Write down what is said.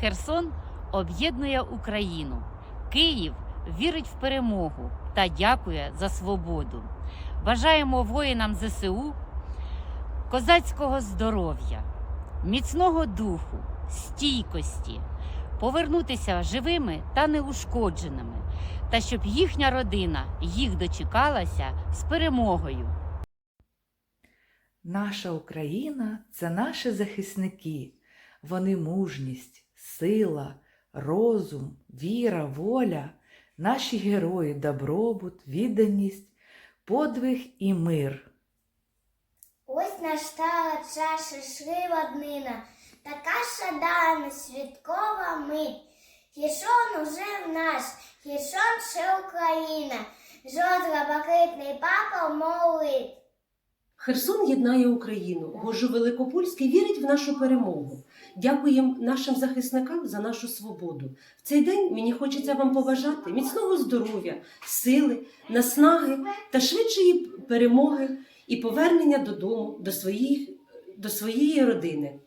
Херсон об'єднує Україну. Київ вірить в перемогу та дякує за свободу. Бажаємо воїнам ЗСУ козацького здоров'я, міцного духу, стійкості, повернутися живими та неушкодженими, та щоб їхня родина їх дочекалася з перемогою. Наша Україна це наші захисники. Вони мужність, сила, розум, віра, воля, наші герої, добробут, відданість, подвиг і мир. Ось настала чаша шлива днина, така шадана святкова мить. Херсон уже в нас, Херсон ще Україна, жодра бакитний папа молить. Херсон єднає Україну. Гожу Великопольський вірить в нашу перемогу. Дякуємо нашим захисникам за нашу свободу. В цей день мені хочеться вам побажати міцного здоров'я, сили, наснаги та швидшої перемоги і повернення додому до своїх, до своєї родини.